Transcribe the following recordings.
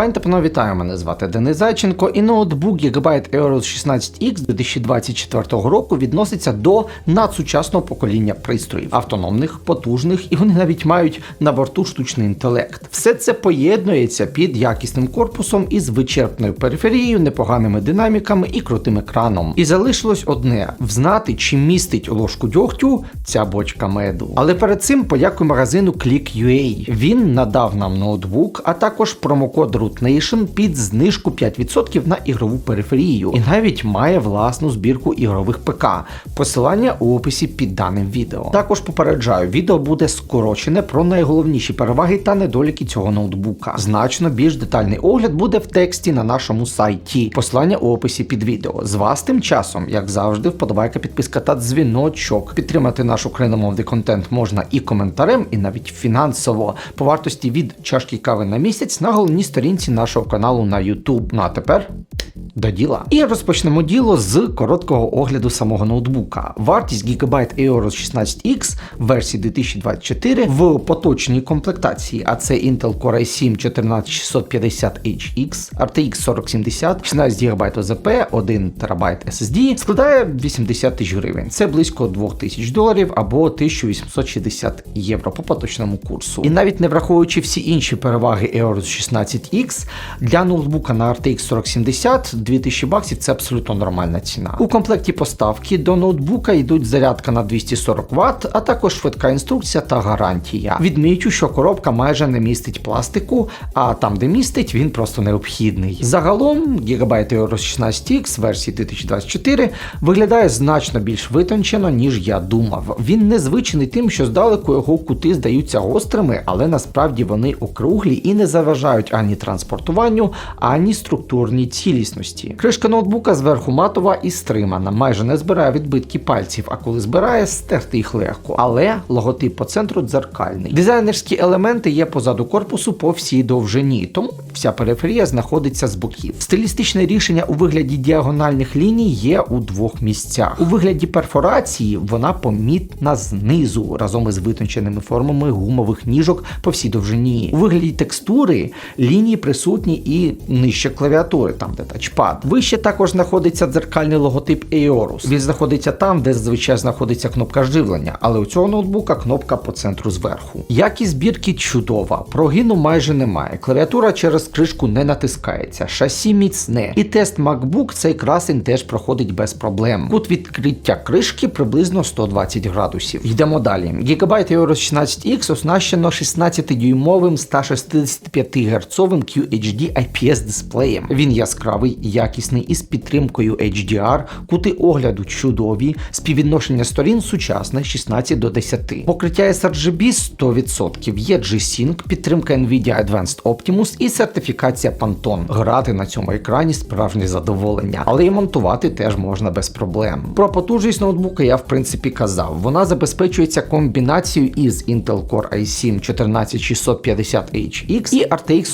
Пані та панове, вітаю, мене звати Денис Зайченко, і ноутбук Gigabyte Aorus 16X 2024 року відноситься до надсучасного покоління пристроїв, автономних, потужних, і вони навіть мають на борту штучний інтелект. Все це поєднується під якісним корпусом із вичерпною периферією, непоганими динаміками і крутим екраном. І залишилось одне взнати, чи містить ложку дьогтю ця бочка меду. Але перед цим подякую магазину Click.ua. Він надав нам ноутбук, а також промокод RootNation під знижку 5% на ігрову периферію. І навіть має власну збірку ігрових ПК. Посилання у описі під даним відео. Також попереджаю, відео буде скорочене про найголовніші переваги та недоліки цього ноутбука. Значно більш детальний огляд буде в тексті на нашому сайті. Посилання у описі під відео. З вас тим часом, як завжди, вподобайка, підписка та дзвіночок. Підтримати наш україномовний контент можна і коментарем, і навіть фінансово по вартості від чашки кави на місяць на головній сторінці нашого каналу на YouTube. Ну а тепер. До діла. І розпочнемо діло з короткого огляду самого ноутбука. Вартість Gigabyte Aorus 16X версії 2024 в поточній комплектації, а це Intel Core i7 14650HX, RTX 4070, 16 ГБ ОЗП, 1 ТБ SSD, складає 80 тисяч гривень. Це близько 2000 доларів або 1860 євро по поточному курсу. І навіть не враховуючи всі інші переваги Aorus 16X, для ноутбука на RTX 4070 2000 баксів це абсолютно нормальна ціна. У комплекті поставки до ноутбука йдуть зарядка на 240 Вт, а також швидка інструкція та гарантія. Відмічу, що коробка майже не містить пластику, а там, де містить, він просто необхідний. Загалом Gigabyte Aorus 16X версії 2024 виглядає значно більш витончено, ніж я думав. Він незвичний тим, що здалеку його кути здаються гострими, але насправді вони округлі і не заважають ані транспортуванню, ані структурній цілісності. Кришка ноутбука зверху матова і стримана, майже не збирає відбитки пальців, а коли збирає, стерти їх легко. Але логотип по центру дзеркальний. Дизайнерські елементи є позаду корпусу по всій довжині, тому вся периферія знаходиться з боків. Стилістичне рішення у вигляді діагональних ліній є у двох місцях. У вигляді перфорації вона помітна знизу разом із витонченими формами гумових ніжок по всій довжині. У вигляді текстури лінії присутні і нижче клавіатури, там де тачпад. Вище також знаходиться дзеркальний логотип Aorus. Він знаходиться там, де зазвичай знаходиться кнопка живлення, але у цього ноутбука кнопка по центру зверху. Якість збірки чудова, прогину майже немає. Клавіатура через кришку не натискається, шасі міцне. І тест MacBook цей красень теж проходить без проблем. Кут відкриття кришки приблизно 120 градусів. Йдемо далі. Gigabyte Aorus 16X оснащено 16-дюймовим 165 Гц QHD IPS дисплеєм. Він яскравий, якісний із підтримкою HDR, кути огляду чудові, співвідношення сторін сучасне 16 до 10. Покриття sRGB 100%, є G-Sync, підтримка Nvidia Advanced Optimus і сертифікація Pantone. Грати на цьому екрані справжнє задоволення, але і монтувати теж можна без проблем. Про потужність ноутбука я в принципі казав. Вона забезпечується комбінацією із Intel Core i7 14650HX і RTX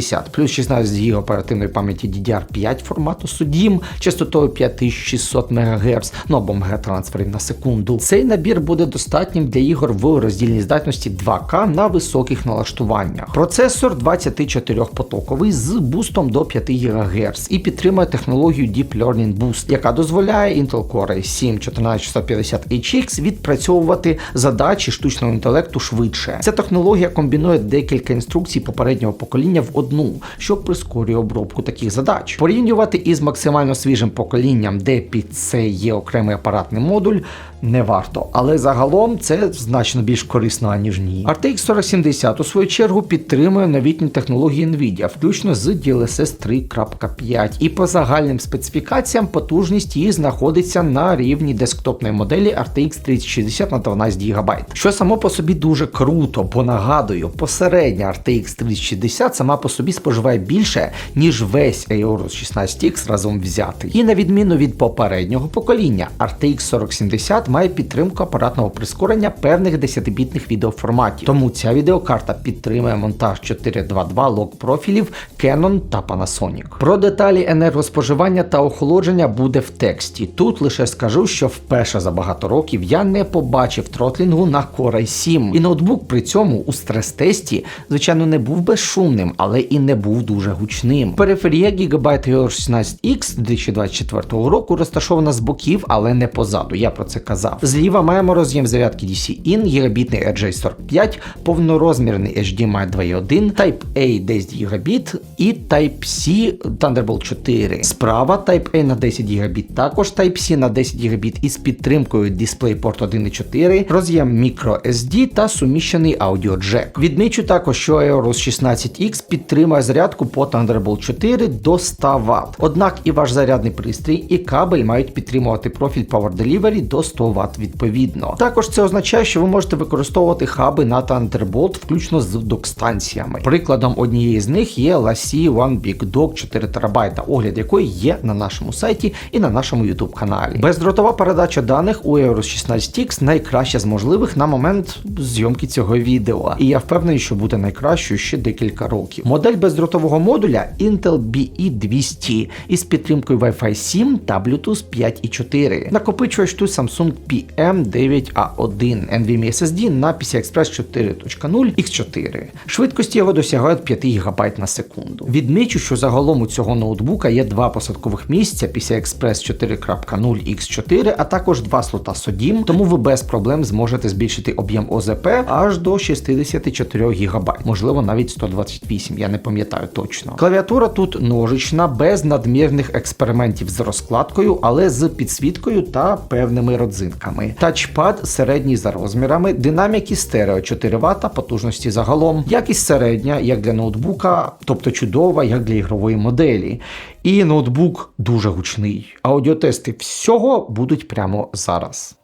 4070, плюс 16 ГБ оперативної пам'яті DDR5 формату SUDIM частотою 5600 МГц, ну або мегатрансферів на секунду. Цей набір буде достатнім для ігор в роздільній здатності 2К на високих налаштуваннях. Процесор 24-потоковий з бустом до 5 ГГц і підтримує технологію Deep Learning Boost, яка дозволяє Intel Core i7 14650HX відпрацьовувати задачі штучного інтелекту швидше. Ця технологія комбінує декілька інструкцій попереднього покоління в одну, що прискорює обробку таких задач. Порівнювати із максимально свіжим поколінням, де під це є окремий апаратний модуль, не варто. Але загалом це значно більш корисно, аніж ні. RTX 4070 у свою чергу підтримує новітні технології Nvidia, включно з DLSS 3.5. І по загальним специфікаціям потужність її знаходиться на рівні десктопної моделі RTX 3060 на 12 ГБ. Що само по собі дуже круто, бо нагадую, посередня RTX 3060 сама по собі споживає більше, ніж весь Aorus 16X разом взятий. І на відміну від попереднього покоління, RTX 4070 має підтримку апаратного прискорення певних 10-бітних відеоформатів. Тому ця відеокарта підтримує монтаж 422 лог профілів Canon та Panasonic. Про деталі енергоспоживання та охолодження буде в тексті. Тут лише скажу, що вперше за багато років я не побачив тротлінгу на Core i7. І ноутбук при цьому у стрес-тесті, звичайно, не був безшумним, але і не був дуже гучним. Периферія Gigabyte Euro 16X 2024 року розташована з боків, але не позаду. Я про це казав. Зліва маємо роз'єм зарядки DC-IN, гігабітний RJ45, повнорозмірний HDMI 2.1, Type-A 10 гігабіт і Type-C Thunderbolt 4. Справа Type-A на 10 гігабіт, також Type-C на 10 гігабіт із підтримкою DisplayPort 1.4, роз'єм microSD та суміщений аудіоджек. Відмічу також, що Aorus 16X підтримує зарядку по Thunderbolt 4 до 100 Вт. Однак і ваш зарядний пристрій, і кабель мають підтримувати профіль Power Delivery до 100 Вт відповідно. Також це означає, що ви можете використовувати хаби на Thunderbolt, включно з док-станціями. Прикладом однієї з них є LaCie One Big Dock 4 ТБ, огляд якої є на нашому сайті і на нашому YouTube каналі. Бездротова передача даних у Euro 16X найкраща з можливих на момент зйомки цього відео. І я впевнений, що буде найкращою ще декілька років. Модель бездротового модуля Intel BE200 із підтримкою Wi-Fi 7 та Bluetooth 5.4. Накопичувач тут Samsung PM9A1 NVMe SSD на PCI Express 4.0 X4. Швидкості його досягають 5 ГБ на секунду. Відмічу, що загалом у цього ноутбука є два посадкових місця PCI Express 4.0 X4, а також два слота SODIMM, тому ви без проблем зможете збільшити об'єм ОЗП аж до 64 ГБ, можливо навіть 128, я не пам'ятаю точно. Клавіатура тут ножична, без надмірних експериментів з розкладкою, але з підсвіткою та певними родзинками. Тачпад середній за розмірами, динаміки стерео 4 Вт, потужності загалом, якість середня, як для ноутбука, тобто чудова, як для ігрової моделі. І ноутбук дуже гучний. Аудіотести всього будуть прямо зараз.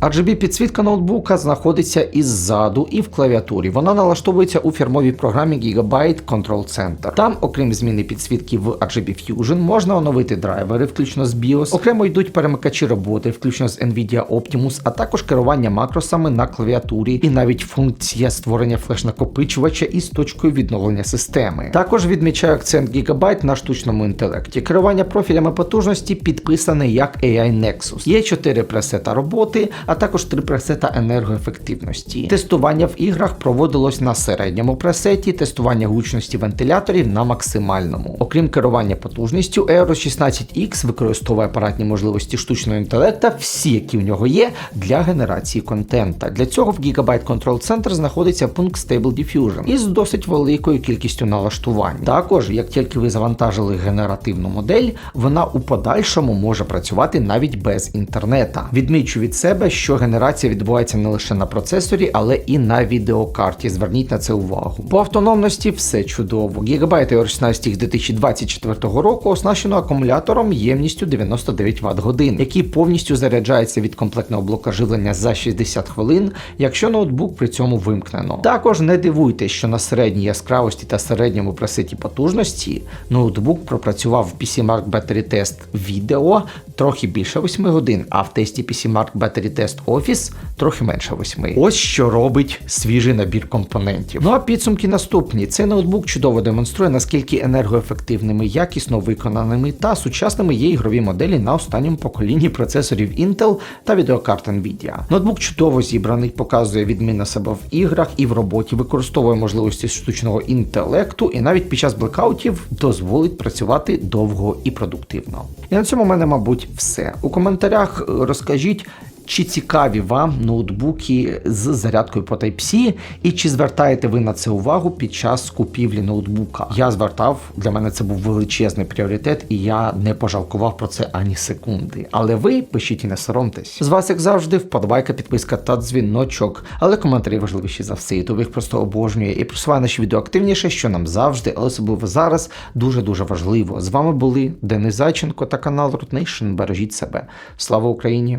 RGB підсвітка ноутбука знаходиться іззаду і в клавіатурі. Вона налаштовується у фірмовій програмі Gigabyte Control Center. Там, окрім зміни підсвітки в RGB Fusion, можна оновити драйвери, включно з BIOS. Окремо йдуть перемикачі роботи, включно з Nvidia Optimus, а також керування макросами на клавіатурі, і навіть функція створення флеш-накопичувача із точкою відновлення системи. Також відмічаю акцент Gigabyte на штучному інтелекті. Керування профілями потужності підписане як AI Nexus. Є 4 пресета роботи а також три пресета енергоефективності. Тестування в іграх проводилось на середньому пресеті, тестування гучності вентиляторів на максимальному. Окрім керування потужністю, Euro 16X використовує апаратні можливості штучного інтелекта, всі, які в нього є, для генерації контента. Для цього в Gigabyte Control Center знаходиться пункт Stable Diffusion із досить великою кількістю налаштувань. Також, як тільки ви завантажили генеративну модель, вона у подальшому може працювати навіть без інтернета. Відмічу від себе, що генерація відбувається не лише на процесорі, але і на відеокарті. Зверніть на це увагу. По автономності все чудово. Gigabyte Air 16 2024 року оснащено акумулятором ємністю 99 Вт годин, який повністю заряджається від комплектного блока живлення за 60 хвилин, якщо ноутбук при цьому вимкнено. Також не дивуйтесь, що на середній яскравості та середньому пресеті потужності ноутбук пропрацював в PC Mark Battery Test відео трохи більше 8 годин, а в тесті PC Mark Battery Test тест офіс трохи менше 8. Ось що робить свіжий набір компонентів. Ну а підсумки наступні: цей ноутбук чудово демонструє, наскільки енергоефективними, якісно виконаними та сучасними є ігрові моделі на останньому поколінні процесорів Intel та відеокарт Nvidia. Ноутбук чудово зібраний, показує відмінно себе в іграх і в роботі, використовує можливості штучного інтелекту, і навіть під час блекаутів дозволить працювати довго і продуктивно. І на цьому в мене, мабуть, все. У коментарях е, розкажіть. Чи цікаві вам ноутбуки з зарядкою по Type-C, і чи звертаєте ви на це увагу під час купівлі ноутбука? Я звертав, для мене це був величезний пріоритет, і я не пожалкував про це ані секунди. Але ви пишіть і не соромтесь. З вас, як завжди, вподобайка, підписка та дзвіночок. Але коментарі важливіші за все. Ютуб їх просто обожнює і просуває наші відео активніше, що нам завжди, особливо зараз, дуже дуже важливо. З вами були Денис Зайченко та канал Nation. Бережіть себе. Слава Україні!